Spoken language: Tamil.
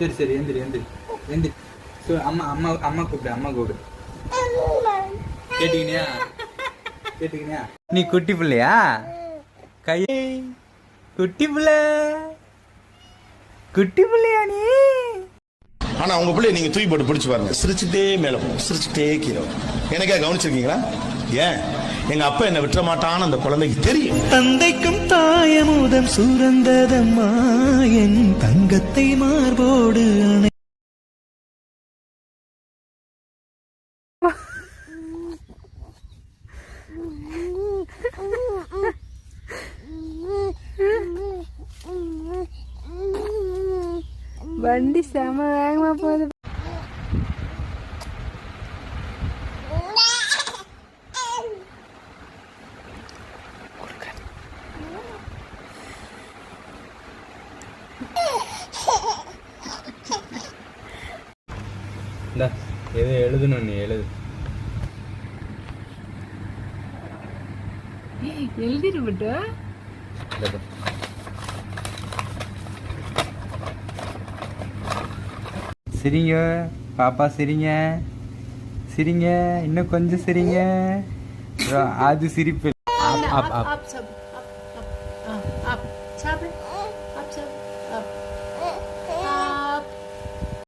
சரி சரி எந்திரி எந்திரி எந்திரி ஸோ அம்மா அம்மா அம்மா கூப்பிடு அம்மா கூப்பிடு. கேட்டீங்கனியா கேட்டீங்கனியா நீ குட்டி பிள்ளையா? கை குட்டி பிள்ளை. குட்டி பிள்ளையா நீ? ஆனா உங்க பிள்ளைய நீங்க தூக்கி போட்டு பிடிச்சு பாருங்க. சிரிச்சுட்டே மேல போகும் சிரிச்சுட்டே கீழே. எனக்கா கவனிச்சிருக்கீங்களா? ஏன்? எங்க அப்பா என்ன விட்டுற மாட்டான்னு அந்த குழந்தைக்கு தெரியும். தந்தைக்கும் தாயமுதம் சுரந்ததம்மா என் തങ്കത്തെ മാർബോട് വണ്ടി സമ പോലെ இந்த எது எழுதணும் நீ எழுது. பாரு. சிரிங்க பாப்பா சிரிங்க. சிரிங்க இன்னும் கொஞ்சம் சிரிங்க. அது சிரிப்பு. அப், அப், அப். up, up, up,